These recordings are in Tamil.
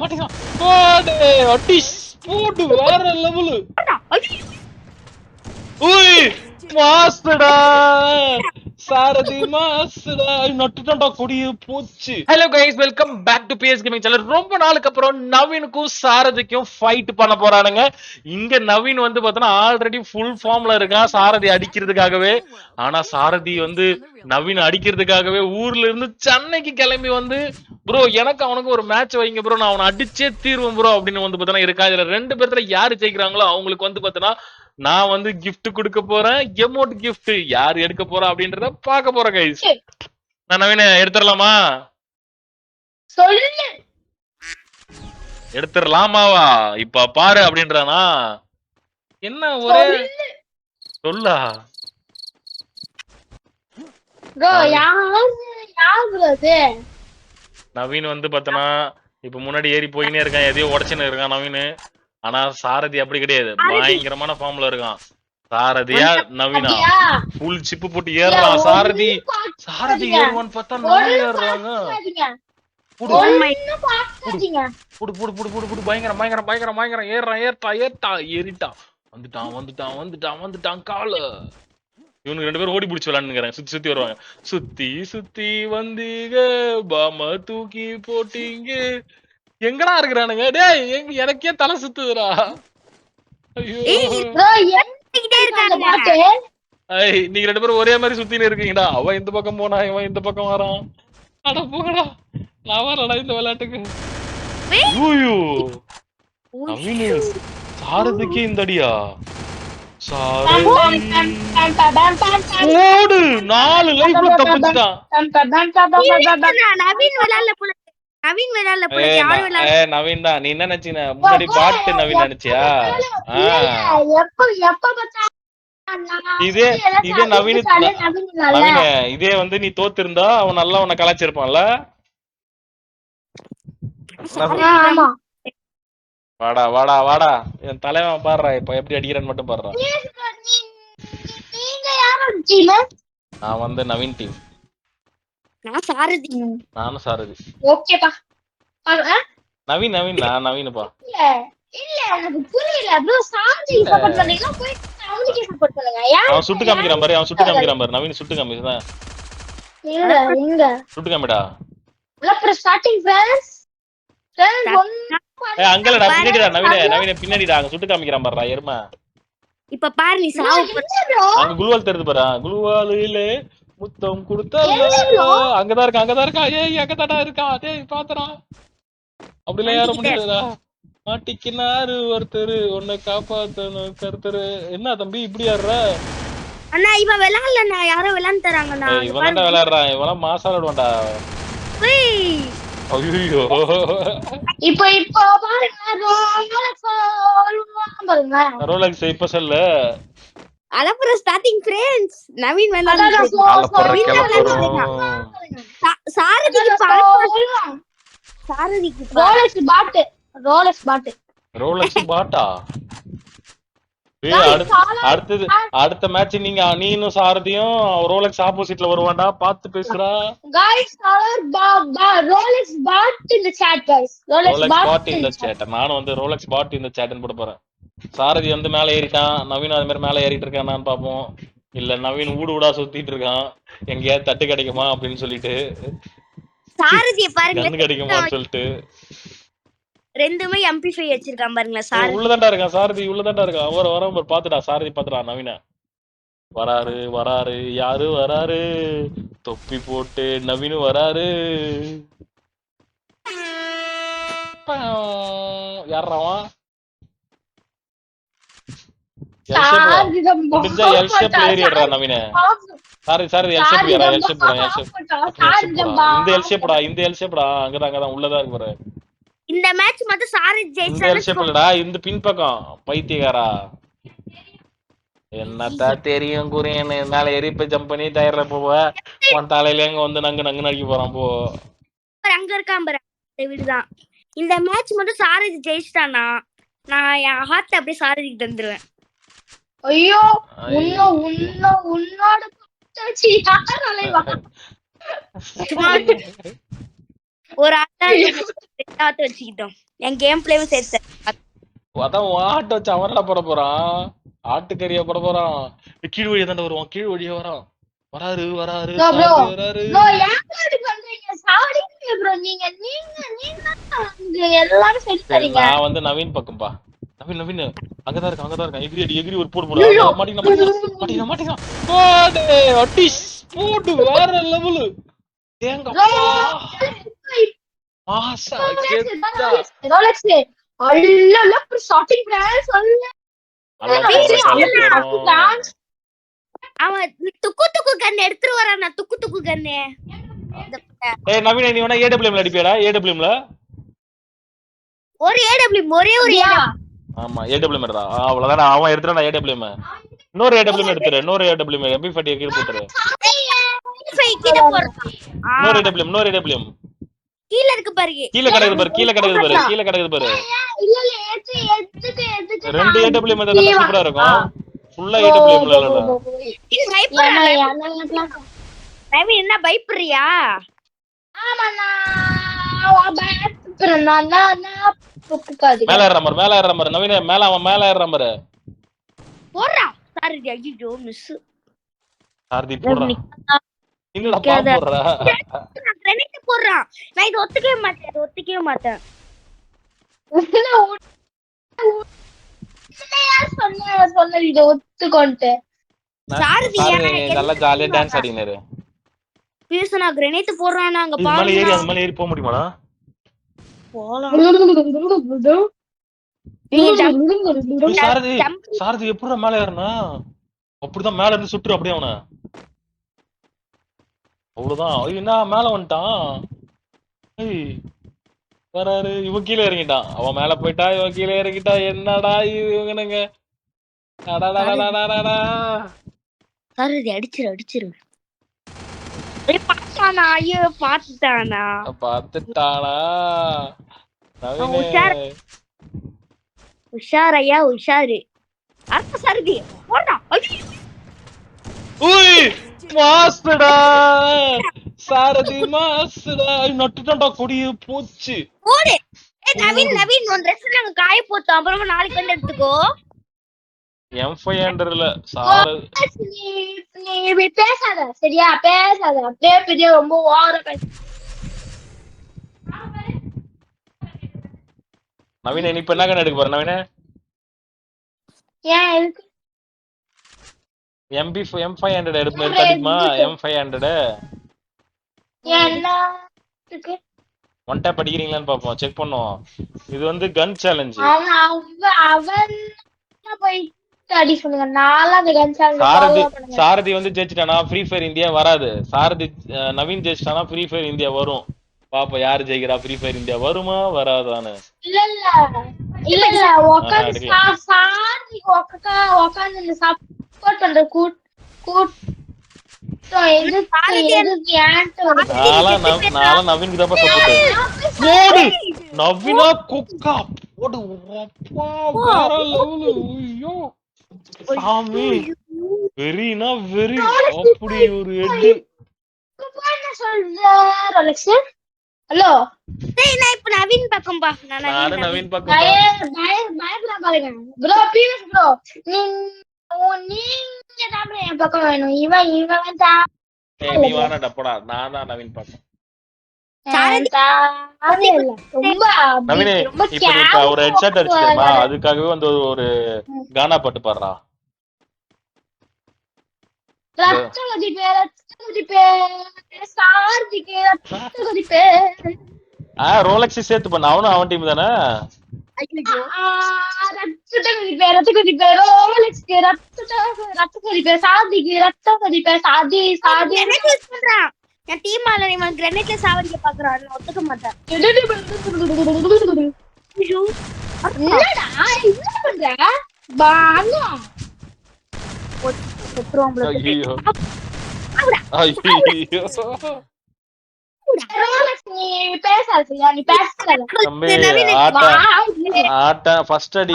மாட்டிக்கலாம் மாட்டிக்கலாம் போடு அட்டிஸ் போடு வேற லெவலு. சாரதி மாஸ்டடா நட்டுட்டா கொடிய போச்சு. Hello guys welcome back to PS gaming channel ரொம்ப நாளுக்கு அப்புறம் நவீனுக்கும் சாரதிக்கும் ஃபைட் பண்ண போறானுங்க. இங்க நவீன் வந்து பார்த்தோன்னா ஆல்ரெடி ஃபுல் ஃபார்ம்ல இருக்கான் சாரதி அடிக்கிறதுக்காகவே. ஆனா சாரதி வந்து நவீன் அடிக்கிறதுக்காகவே ஊர்ல இருந்து சென்னைக்கு கிளம்பி வந்து ப்ரோ எனக்கு அவனுக்கு ஒரு மேட்ச் வைங்க ப்ரோ நான் அவனை அடிச்சே தீர்வேன் ப்ரோ அப்படின்னு வந்து பார்த்தோன்னா இருக்கா இதுல ரெண்டு பேர்த்துல யாரு ஜெயிக்கிறாங்களோ அவங்களுக்கு வந்து பார்த்தோன்னா நான் வந்து gift கொடுக்க போறேன் எமோட் gift யார் எடுக்க போறா அப்படின்றத பார்க்க போறேன் கைஸ் நான் நவீன எடுத்துடலாமா? சொல்லு. எடுத்துடலாமாவா? இப்ப பாரு அப்படின்றானா? என்ன ஒரே? சொல்லு. நவீன் வந்து பார்த்தனா இப்ப முன்னாடி ஏறி போயினே இருக்கான் எதையோ உடச்சுன்னு இருக்கான் நவீன். ஆனா சாரதி அப்படி கிடையாது. பயங்கரமான ஃபார்ம்ல இருக்கான். சாரதியா நவீனா? ஃபுல் சிப்பு போட்டு ஏறுறான் சாரதி சாரதி. ஏறுவான்னு பார்த்தா நவீன் ஏறுறாங்க. புடு. புடு புடு புடு பயங்கரம் பயங்கரம் பயங்கரம் பயங்கரம். ஏறான் ஏறா ஏறா ஏறிட்டான். வந்துட்டான் வந்துட்டான் வந்துட்டான் வந்துட்டான். கால. இவனுக்கு ரெண்டு பேரும் ஓடி பிடிச்சி விளையாண்டுங்கிறாங்க சுத்தி சுத்தி வருவாங்க. சுத்தி சுத்தி வந்தீங்க. பாம தூக்கி போட்டீங்க. எங்கடா இருக்கிறானுங்க டேய் எங்க எனக்கே தலை சுத்துதுடா நீங்க ரெண்டு பேரும் ஒரே மாதிரி சுத்தின்னு இருக்கீங்கடா அவன் இந்த பக்கம் போனா இவன் இந்த பக்கம் வரான் அட போங்கடா நான் வரடா இந்த விளையாட்டுக்கு ஐயோ நவீனு சாரதிக்கு இந்த அடியா ஓடு நாலு லைஃப்ல தப்பிச்சிட்டான். நவீன் விளையாடல போல நவீன் விளையாடல போல ஏய், யாரும் ந- விளையாட ஏய், நவீன் தான். நீ என்ன நினைச்சீன? முன்னாடி பாட்டு நவீன் நினைச்சியா எப்ப எப்ப இதே இதே நவீன் நவீன் இதே வந்து நீ தோத்திருந்தா அவன் நல்லா உன்னை கலாச்சிருப்பான்ல? வாடா வாடா வாடா. என் தலைவன் பாடுறா இப்ப எப்படி அடிக்கிறேன்னு மட்டும் பாடுறா. நீ- நீங்க யாரோட டீம் நான் வந்து நவீன் டீம் நான் சாரதி. நானும் சாரதி. ஓகேப்பா. நவீன் நவீன் நான் நவீனுப்பா. இல்ல இல்ல எனக்கு புரியல. ப்ரோ சாந்தி சப்போர்ட் பண்ணீங்கன்னா போய் சாந்திக்கு சப்போர்ட் பண்ணுங்க. அவன் சுட்டு காமிக்கிறான் பாரு அவன் சுட்டு காமிக்கிறான் பாரு. நவீன் சுட்டு காமிக்கிறான். இல்ல இங்க சுட்டு காமிடா. அப்புறம் ஸ்டார்டிங் ஃப்ரெண்ட்ஸ் ஃப்ரெண்ட்ஸ் ஒன்னு ஏ அங்கலடா பின்னாடிடா நவீன நவீன பின்னாடிடா. அங்க சுட்டு காமிக்கிறான் பாருடா எருமை. இப்ப பாரு நீ சாவு. ப்ரோ அங்க குளுவால் தெரியுது பாரு குளுவாலில முத்தம் கொடுத்தா? அங்கதான் இருக்கான் அங்கதான் இருக்கான் ஏய் அங்கதாடா இருக்கான் டேய் பாத்துடா. அப்படிலாம் யாரும் முடியாதுடா. மாட்டிக்கினாரு ஒருத்தர் உன்னை காப்பாத்தணும் கருத்தரு. என்ன தம்பி இப்படி ஆடுற? அண்ணா இவன் விளையாடல நான் யாரோ விளையாண்டு தராங்கண்ணா. இவன் தான்டா விளையாடுறான். இவன் மாசா ஏய், ஐயோ இப்போ இப்போ பாருங்க ரோலக்ஸ் இப்ப சொல்லு. அலப்புறம் ஸ்டார்டிங் ஃப்ரெண்ட்ஸ் நவீன் அலப்புற சாரதிக்கு சாரதிக்கு ரோலக்ஸ் பாட்டு. ரோலக்ஸ் பாட்டு. ரோலக்ஸ் பாட்டா? அடுத்தது அடுத்த மேட்ச் நீங்க நீனும் சாரதியும் ரோலக்ஸ் ஆப்போசிட்ல வருவான்டா. பார்த்து பேசுடா. Rolex bot in the chat guys. rolex Rolex bot இந்த சேட் நானும் வந்து ரோலக்ஸ் பாட் இந்த சேட்னு போட போறேன். சாரதி வந்து மேல ஏறிட்டான். நவீன் அது மாதிரி மேல ஏறிட்டு இருக்கானான்னு பாப்போம் இல்ல நவீன் ஊடு ஊடா சுத்திட்டு இருக்கான். எங்கேயாவது தட்டு கிடைக்குமா அப்படின்னு சொல்லிட்டு. சாரதிய பாருங்க கண்ணு கிடைக்குமான்னு சொல்லிட்டு. ரெண்டுமே எம்பிஃபை வச்சிருக்கான் பாருங்களேன் ஏய், சாரதி. உள்ளதாண்டா இருக்கான் சாரதி உள்ளதாண்டா இருக்கான். அவர் வர பாத்துடா சாரதி பாத்துடா நவீன. வராரு வராரு யாரு வராரு? தொப்பி போட்டு நவீனு வராரு. யாராவன் முடிஞ்சா எல் ஷேப்ல ஏறிடுறா நவீன சாரி சாரி எல் ஷேப் ஏறா எல் ஷேப் எல் ஷேப் இந்த எல் ஷேப்டா இந்த எல் ஷேப்டா அங்கதான் அங்கதான் உள்ளதா இருக்கு பாரு இந்த மேட்ச் மட்டும் எல் ஷேப் ஜெயிச்சா இல்லடா இந்த பின் பக்கம் பைத்தியக்காரா என்னத்தா தெரியும் குரியன்னு மேல ஏறி போய் ஜம்ப் பண்ணி டயர்ல போவ உன் தலையில எங்க வந்து நங்கு நங்கு நடிக்க போறான் போ அங்க இருக்கான் பாரு வீடுதான் இந்த மேட்ச் மட்டும் சாரதி ஜெயிச்சிட்டானா நான் என் ஹார்ட் அப்படியே சாரதி கிட்ட வந்துருவேன் ஐயோ உன்ன உன்ன உன்னோட குத்தாச்சி யார் அலைவா? ஒரு பார்த்து வச்சுக்கிட்டோம். என் கேம் பிளேவும் சேர்த்து. அதான் ஆட்டை வச்சு அவனடா போட போறான். ஆட்டுக்கறியா போட போறான். கீழ் வழியா தாண்டா வருவான். கீழ் வழியா வரான். வராரு வராரு வராரு. நீங்க நீங்க நீங்க எல்லாரும் நான் வந்து நவீன் பக்கம்பா நவீன் நவீன் அங்கதான் இருக்கான் அங்கதான் இருக்கான். எகிரி அடி எகிரி ஒரு போடு போடு. மாட்டீங்க மாட்டீங்க மாட்டீங்க போடு அடி போடு. வேற லெவலு மாசா கெத்தா. ரோலக்ஸ் அல்ல ஷாட்டிங் நல்லா நல்லா போடுறோம். dance. அவன் துக்கு துக்கு கண்ணு எடுத்துட்டு வரான் துக்கு துக்கு கண்ணு. ஏய் நவீன் நீ வேணா ஏடபிள்யூம்ல அடிப்பியாடா? ஏடபிள்யூம்ல ஒரு ஏடபிள்யூ ஒரே ஒரு? ஆமா ஏடபிள்யூம் எடுடா அவ்வளவுதான் அவன் எடுத்துறான் ஏடபிள்யூம் இன்னொரு ஏடபிள்யூம் எடுத்துரு. இன்னொரு ஏடபிள்யூம் எம்பி ஃபார்ட்டி கீழே போட்டுரு. இன்னொரு ஏடபிள்யூம் இன்னொரு ஏடபிள்யூம் கீழே இருக்கு பாருங்க கீழே கிடக்குது பாரு கீழே கிடக்குது பாரு கீழே கிடக்குது பாரு. இல்ல இல்ல எடுத்து எடுத்துட்டு எடுத்துட்டு ரெண்டு நான் இருந்தா கீழே சூப்பரா இருக்கும். ஃபுல்லா ஏடபிள்யூம்ல இல்ல என்ன பயப்படுறியா? ஆமா, நான் பயப்படுறேன். நான், நான், பொக்குக்காதீங்க. மேல ஏறுற மாதிரி மேல நவீன மேல அவன் மேல ஏறுற மாதிரி. போடுறான் சாரி ஐயோ மிஸ் சாரதி போடுறான் என்னடா. பாம்பு போடுறா. கிரெனிட் போடுறான் நான் இது ஒத்துக்கவே மாட்டேன். இது ஒத்துக்கவே மாட்டேன். சொன்ன சொன்ன இதை ஒத்துக்கொண்டு சாரதி சாரதி ஏன் நல்லா ஜாலியா டான்ஸ் ஆடினாரு. பியூஸ் நான் கிரெனிட் போடுறான் அங்க மேல ஏறி பாருங்க. அது மேல ஏறி போக முடியுமாடா? போலாம். சாரதி சாரதி எப்படிடா மேல ஏறினா? அப்படிதான் மேல இருந்து சுட்டுரு அப்படியே அவன. அவ்வளவுதான். என்ன மேல வந்துட்டான்? வராரு இவன் கீழே இறங்கிட்டான். அவன் மேல போயிட்டா இவன் கீழே இறங்கிட்டா. என்னடா. சாரதி அடிச்சிரு அடிச்சிரு. ஐயோ பாத்துட்டானா நவீனே. உஷார். உஷார் ஐயா உஷாரு. சாரதி போடுறான் ஐயோ. உய் மாஸ்டடா சாரதி மாஸ்டடா நட்டுட்டான்டா கொடிய போச்சு. போடு. ஏய் நவீன் நவீன் உன் ட்ரெஸ் நாங்க காய போட்டோம். அப்புறமா நாளைக்கு வந்து எடுத்துக்கோ. எம் ஃபைவ் ஹண்ட்ரட்ல சாரதி நீ நீ இப்படி பேசாத சரியா? பேசாத. அப்படியே பெரிய ரொம்ப ஓவரா பேச நவீன நீ இப்ப என்ன கண்ணு எடுக்க போற நவீன? ஏன் எம்பி எம் ஃபைவ் ஹண்ட்ரட் எடுப்பு எம் ஃபைவ் ஹண்ட்ரட் என்ன ஒன் டேப் அடிக்கிறீங்களான்னு பாப்போம் செக் பண்ணுவோம். இது வந்து கன் சேலஞ்ச் அவன் அவன் போய் அடி சொல்லுங்க. அந்த கன்சால் சாரதி சாரதி வந்து ஜெயிச்சிட்டானா? ஃப்ரீ ஃபயர் இந்தியா வராது. சாரதி நவீன் ஜெயிச்சிட்டானா? ஃப்ரீ ஃபயர் இந்தியா வரும். பாப்போம் யாரு ஜெயிக்கிறா? ஃப்ரீ ஃபயர் இந்தியா வருமா? வராதான்னு. இல்ல இல்ல இல்ல இல்ல உட்காந்து எடுக்கலாம். சாதி உக்கா உட்காந்து சப்போர்ட் பண்ற கூட் போடு நவீனா குக்கா போடு வேற லெவலு ஐயோ. சாமி. வெறினா வெறி. அப்படி ஒரு எட்டு. என்ன சொல்ற அலெக்ஸ். ஹலோ. டேய் நான் இப்ப நவீன் பக்கம் பா. நான் நவீன் பக்கம் பய பய பயப்பட பாருங்க. ப்ரோ பீஸ் ப்ரோ நீங்க தான் bro என் பக்கம் வேணும். இவன் இவன் வந்து ஏய், நீ வாடா டப்படா. நான் தான் நவீன் பக்கம். ஒரு ஹெட்ஷாட் அடிச்சிருமா கேவலமா அதுக்காகவே வந்து ஒரு- கானா பாட்டு பாடுறா. ரோலக்ஸ் சேர்த்து பண்ண. அவனும் அவன் டீம் தானே? ரத்த சாதி சாதி பண்றான். என் டீம் ஆள இவன் கிரெனேட்ல சாவடிக்க பாக்குறான் நான் ஒத்துக்க மாட்டேன். என்னடா என்ன பண்ற? போல. ஐயோ.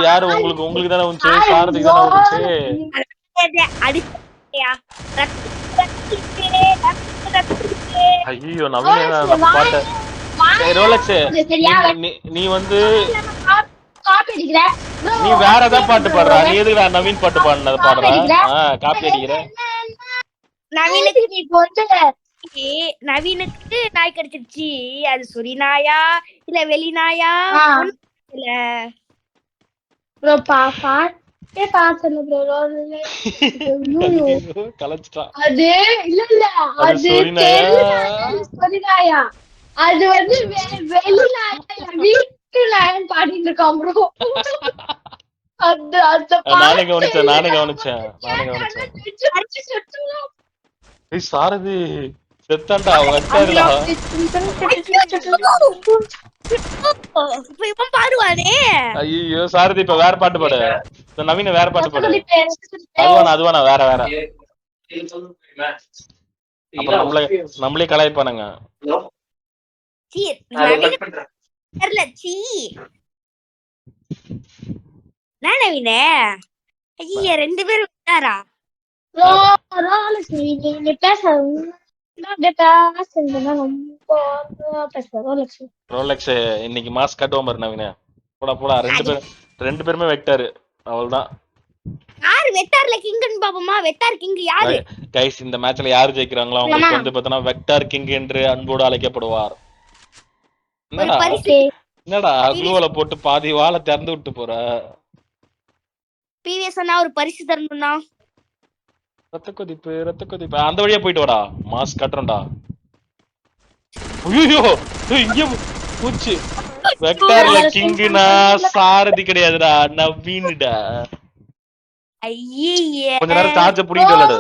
யாரு? உங்களுக்கு உங்களுக்கு தானே வந்துச்சு சாரதிக்கு தானே வந்துச்சு டேய், அடிச்சியா ரத்த ரத்த ரத்த ரத்த ஐயோ நவீன பாட்ட ரோலக்ஸ் நீ- வந்து காப்பி அடிக்கிற. bro, நீ வேற ஏதாவது பாட்டு பாடுற. நீ எதுக்கு வேற நவீன் பாட்டு பாடுனது பாடுற? காப்பி அடிக்கிற. நவீனுக்கு நீ இப்போ வந்து நவீனுக்கு நாய் கடிச்சிருச்சு. அது சொறி நாயா? இல்ல வெளி நாயா இல்ல. ப்ரோ அது இல்ல இல்ல. அது சொரிநாயா அது வந்து வீட்டு நாயன் பாடிட்டு இருக்கான் ப்ரோ அது அந்த நானே கவனிச்சேன் நானே கவனிச்சேன் நானே கவனிச்சேன். ஏய் சாரதி செத்தான்டா வச்சாருடா இப்ப இவன் பாடுவானே ஐயோ சாரதி இப்ப வேற பாட்டு பாடு இந்த நவீன வேற பாட்டு பாடு அதுவானா அதுவானா வேற வேற அப்புறம் நம்மளே நம்மளே கலாய்ப்பானுங்க சீ நவீன தெரியல சீ நான் நவீனே ஐயா ரெண்டு பேரும் விட்டாரா நீ பேச ரோலெக்ஸ் இன்னைக்கு மாஸ் கட்டுவோம் பாரு நவீன. போடா போடா. ரெண்டு பேரும் ரெண்டு பேருமே வெக்டாரு அவள்தான். யாரு? வெட்டார்ல கிங்னு பாப்போமா? வெட்டார் கிங் யாரு? கைஸ் இந்த மேட்ச்ல யாரு ஜெயிக்கிறாங்களோ அவங்களுக்கு வந்து பார்த்தோன்னா வெக்டார் கிங் என்று அன்போடு அழைக்கப்படுவார். என்னடா? குளூவல போட்டு பாதி வாழை திறந்து விட்டு போற? பிவிஎஸ் அண்ணா ஒரு பரிசு தரணும்னா ரத்த கொதிப்பு ரத்த கொதிப்பு அந்த வழியா போயிட்டு வாடா. மாஸ் கட்டுறோம்டா. ஐயோ இங்க பூச்சி. வெக்டார்ல கிங்குனா சாரதி கிடையாதுடா. நவீனுடா ஐயே கொஞ்ச நேரம் சார்ஜ புடிங்கிட்டு விளையாடு.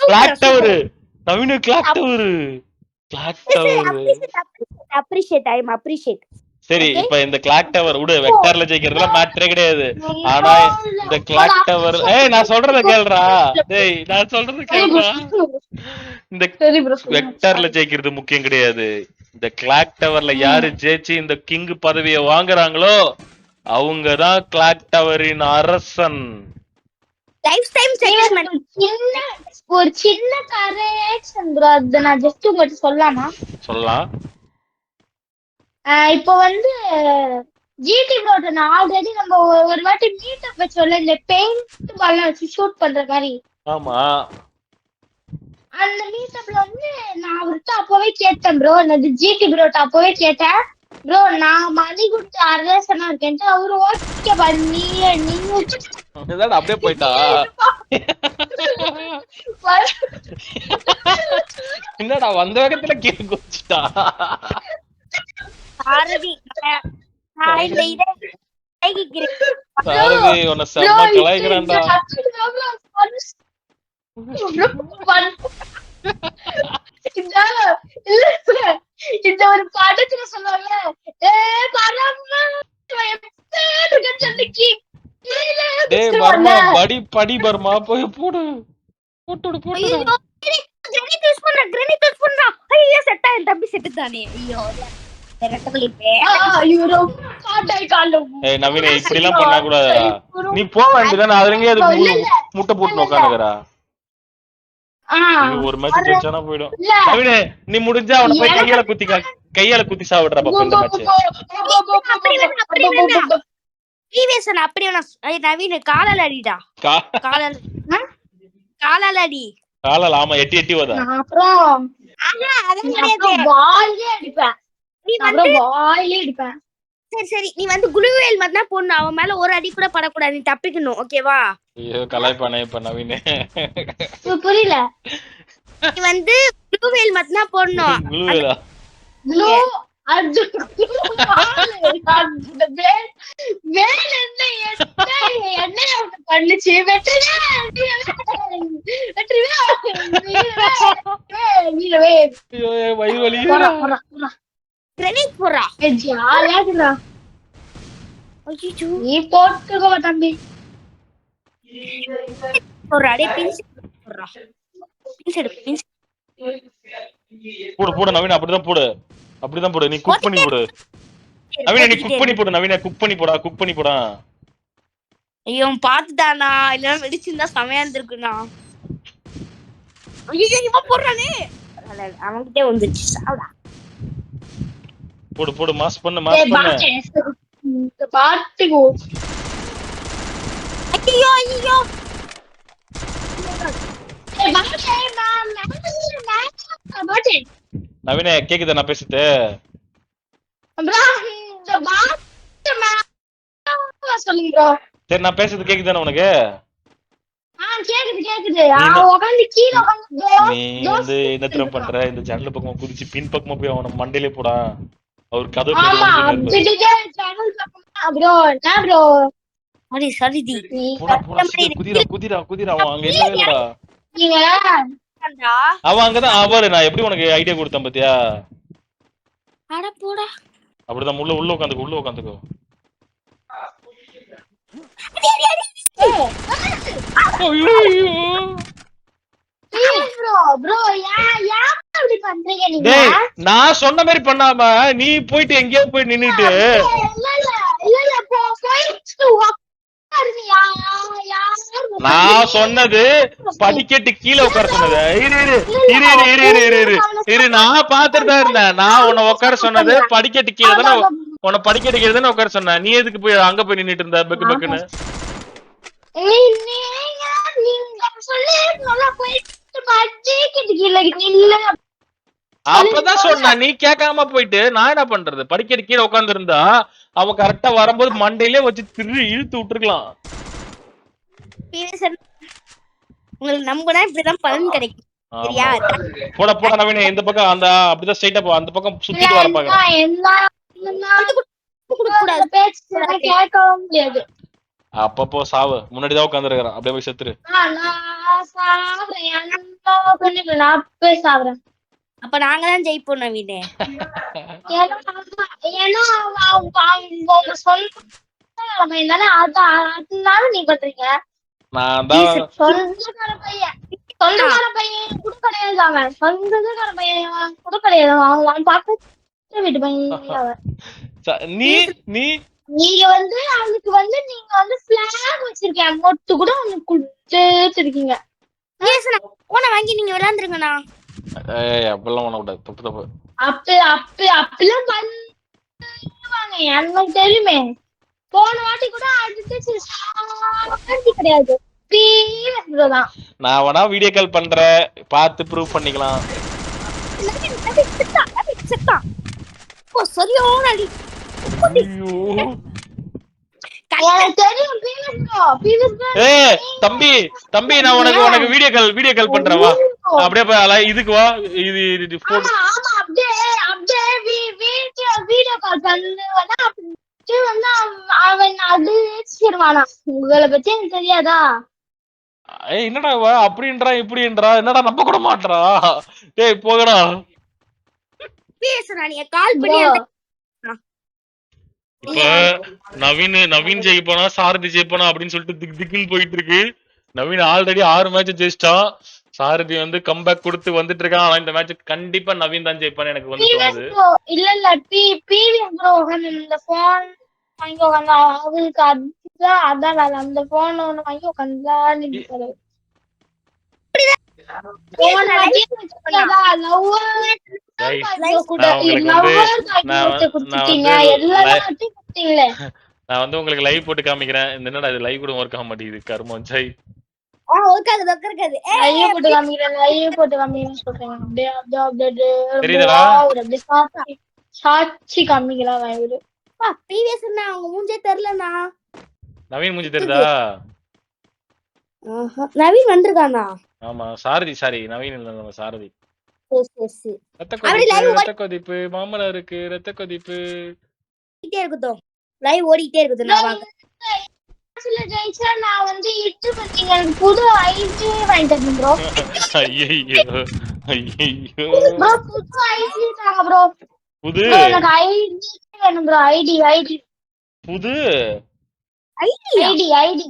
கிளாக் டவர் நவீன clock tower clock tower appreciate I am appreciate சரி இப்ப இந்த கிளாக் டவர் விடு வெக்டார்ல ஜெயிக்கிறதுல மேட்டரே கிடையாது. ஆனா இந்த கிளாக் டவர் ஏய் நான் சொல்றத கேளுடா. டேய் நான் சொல்றத கேளுடா. இந்த வெக்டார்ல ஜெயிக்கிறது முக்கியம் கிடையாது. இந்த கிளாக் டவர்ல யாரு ஜெயிச்சு இந்த கிங் பதவியை வாங்குறாங்களோ அவங்கதான் கிளாக் டவரின் அரசன். லைஃப் டைம் செட்டில்மெண்ட் சின்ன ஒரு சின்ன கரெக்ஷன் ப்ரோ அது நான் ஜஸ்ட் உங்கள்கிட்ட சொல்லலாமா? சொல்லலாம். இப்போ வந்து ஜிடி ப்ரோட்ட நான் ஆல்ரெடி நம்ம ஒரு- வாட்டி மீட் அப் வச்சோம்ல இந்த பெயிண்ட் பால்லாம் வச்சு ஷூட் பண்ற மாதிரி. ஆமா. அந்த மீட் அப்ல வந்து நான் அவர்கிட்ட அப்பவே கேட்டேன் ப்ரோ அந்த ஜிடி ப்ரோட்ட அப்பவே கேட்டேன். ப்ரோ நான் மணி கொடுத்து அரசனா இருக்கேன்ட்டு அவரு ஓகே பண்ணி நீங்க இதாடா அப்படியே போயிட்டா? என்னடா வந்த வேகத்துல கீழே குதிச்சுட்டா? சாரதி நான் இந்த இதை கைக்கிறேன் சாரதி உன்னை செம்ம கலாய்க்கிறான்டா இந்த இல்ல sir, இந்த ஒரு படத்துல சொல்லுவாங்க ஏ பரம படி படி பர்மா போய் போடு போட்டு விடு. கிரனிட் யூஸ் பண்றேன் கிரனிட் யூஸ் ஐயோ செட்டா என் தம்பி செட்டு தானே ஐயோ நவீன இப்படி எல்லாம் பண்ண கூடாதுடா நீ போக வேண்டியதானே அதுல எங்கேயும் அதுக்கு இல்ல, மு- இல்ல. முட்டை போட்டு உட்காந்துக்கிறா ஒரு மேட்ச் ஜெயிச்சானா போயிடும். நவீன நீ முடிஞ்சா அவனை போய் கையால குத்தி கையால குத்தி சாவிடுறா பாப்பா இந்த மேட்ச் டிவிஎஸ் அப்படி வேணா ஐய், நவீன் காலால அடிடா. காலால காலால அடி. காலால ஆமா எட்டி எட்டி வதா அப்புறம் அதான் கிடையாது. அடிப்பேன். அப்புறம் வாயிலே அடிப்பேன் சரி சரி. நீ வந்து குளுவேல் மாதிரி தான் போடணும் அவன் மேல ஒரு அடி கூட படக்கூடாது. நீ தப்பிக்கணும். ஓகேவா ஐயோ கலாய்ப்பானே இப்ப நவீன. புரியல. நீ வந்து குளுவேல் மட்டும் தான் போடணும் குழுவேலா அவனுக்கு பண்ணுச்சு வெட்டுவே கிரனேட் போடுறா ஜாலியா இருக்குடா. ஐயோ நீ போட்டுக்கோ தம்பி. போடுறா டேய் பின்ஸ் போடுறா. பின்ஸ் எடு பின்ஸ் போடு போடு நவீன அப்படிதான் போடு. அப்படிதான் போடு. நீ குக் பண்ணி போடு. நவீன நீ குக் பண்ணி போடு நவீன. குக் பண்ணி போடா குக் பண்ணி போடா. ஐயோ பாத்துட்டானா இல்லன்னா வெடிச்சிருந்தா செமையா இருந்திருக்குண்ணா ஐயோ இவன் போடுறானே. அவன்கிட்டே வந்துச்சு சாப்பிடா போடு போடு மாஸ் பண்ணு மாஸ் பண்ணு. இந்த பாட்டுக்கு ஐயோ ஐயோ. நவீன கேக்குது நான் பேசுது சரி நான் பேசுறது கேக்குதானே உனக்கு? நீ வந்து என்ன பண்ற இந்த ஜன்னல் பக்கமா குதிச்சு பின் பக்கமா போய் அவன மண்டையிலே போடான் அவர் கதை அடி குதிரா குதிரா குதிரா அவன் அங்க இல்லடா அவன் அங்கதான் அவரு நான் எப்படி உனக்கு ஐடியா கொடுத்தேன் பாத்தியா? அட போடா. அப்படிதான் உள்ள உள்ள உட்காந்துக்கோ உள்ள உட்காந்துக்கோ. ஐயோ. நான் சொன்ன மாதிரி பண்ணாம நீ போயிட்டு எங்கேயோ போய் நின்னுட்டு நான் சொன்னது படிக்கட்டு கீழே உட்கார சொன்னது இரு இரு இரு இரு இரு இரு இரு இரு இரு நான் பாத்துட்டு தான் இருந்தேன் நான் உன்னை உட்கார சொன்னது படிக்கட்டு கீழே தானே உன்னை படிக்கட்டு கீழே தானே உட்கார சொன்னேன் நீ எதுக்கு போய் அங்க போய் நின்னுட்டு இருந்த பெக்கு பெக்குன்னு அப்பதான் சொன்னேன் நீ கேட்காம போயிட்டு நான் என்ன பண்றது? படிக்கட்டு கீழே உட்கார்ந்து இருந்தா அவன் கரெக்டா வரும்போது மண்டையிலே வச்சு திரு இழுத்து விட்டுருக்கலாம். உங்களுக்கு நம்பினா இப்படிதான் பலன் கிடைக்கும். போட போட நவீன இந்த பக்கம் அந்த அப்படிதான் ஸ்ட்ரைட்டா போ அந்த பக்கம் சுத்திட்டு வர அப்பப்போ சாவு. முன்னாடிதான் உட்காந்துருக்கான் அப்படியே போய் செத்துரு. அப்ப நாங்க தான் ஜெயிப்போம் நவீனே. ஏன்னா ஏன்னா அவங்க- அவங்க அவங்க அவங்க சொந்த பையன் தானே அதான் அதனால நீ பண்றீங்க நான் தான் சொந்தக்கார பையன் சொந்தக்கார பையன் கூட கிடையாது அவன் சொந்தக்கார பையன் கூட கிடையாது அவன் வீட்டு பையன் அவன். நீ நீ நீங்க வந்து வச்சிருக்கேன். மொட்டு கூட உனக்கு கொடுத்துட்டு இருக்கீங்க ஓன வாங்கி நீங்க விளையாண்டுருங்கண்ணா. அப்பெல்லாம் பண்ண கூடாது. அப்ப அப்ப அப்பெல்லாம் பண்ணுவாங்க. தெரியுமே. போன வாட்டி கூட அடுத்து கிடையாது. நான் வேணா வீடியோ கால் பண்றேன். பார்த்து ப்ரூவ் பண்ணிக்கலாம். சரியான ஏய் தம்பி தம்பி நான் உனக்கு உனக்கு வீடியோ கால் வீடியோ கால் பண்றேன் வா. அப்படியே போய் அல- இதுக்கு வா. இது இது போன் ஆமா ஆமா அப்படியே அப்படியே வீ- வீடியோ வீடியோ கால் அப்படியே வந்து அவன் அடிச்சிருவானா உங்களை பத்தி எனக்கு தெரியாதா? ஏய் என்னடா இவ? அப்படின்றா இப்படின்றா என்னடா நம்ப கூட மாட்றா? டேய் போகடா கால் பண்ணி இப்ப நவீன் நவீன் ஜெயிப்பானா சாரதி ஜெயிப்பானா அப்படின்னு சொல்லிட்டு திக் திக்குன்னு போயிட்டு இருக்கு நவீன் ஆல்ரெடி ஆறு மேட்ச் ஜெயிச்சிட்டான். சாரதி வந்து கம்பேக் கொடுத்து வந்துட்டு இருக்கான் ஆனா இந்த மேட்ச் கண்டிப்பா நவீன் தான் ஜெயிப்பான்னு எனக்கு வந்து தோணுது. இல்ல இல்ல பி பிவிஎஸ் ப்ரோ இந்த போன் வாங்கி உட்காந்து அவருக்கு அதுதான் அதான் அந்த போன் ஒண்ணு வாங்கி உட்காந்து நான் வந்து உங்களுக்கு லைவ் போட்டு காமிக்கிறேன். என்னடா இது லைவ் கூட ஒர்க் ஆக மாட்டேங்குது. கர்மம் ஜெய் சாட்சி காமிக்கலாம் அவங்க மூஞ்சே தெரியலண்ணா. நவீன் மூஞ்சி தெரியுதா? நவீன் வந்திருக்கானா? ஆமா சாரதி சாரி நவீன் இல்ல நம்ம சாரதி. சரி சரி சரி. ரத்த கொதிப்பு ரத்த கொதிப்பு மாமலை இருக்கு ரத்த கொதிப்பு ஓடிட்டே இருக்கட்டும். லைவ் ஓடிட்டே இருக்கட்டும் நான் வாங்க ஜெயிச்சா நான் வந்து இட்டு எனக்கு புது ஐடி வாங்கி தரணும் ப்ரோ ஐயோ ஐயோ ப்ரோ புது? ஐடி தாங்க ப்ரோ புது எனக்கு ஐடி வேணும் ப்ரோ ஐடி ஐடி புது ஐடி ஐடி ஐடி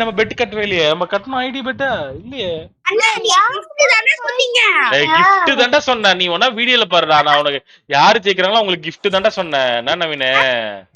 நம்ம பெட் கட்டவே இல்லையே? நம்ம கட்டணும் ஐடி பெட்ட இல்லையே. கிஃப்ட் தாண்டா சொன்னேன். நீ வேணா வீடியோல பாருடா. நான் உனக்கு யாரு ஜெயிக்கிறாங்களோ உங்களுக்கு gift தாண்டா சொன்னேன். என்ன நவீனு?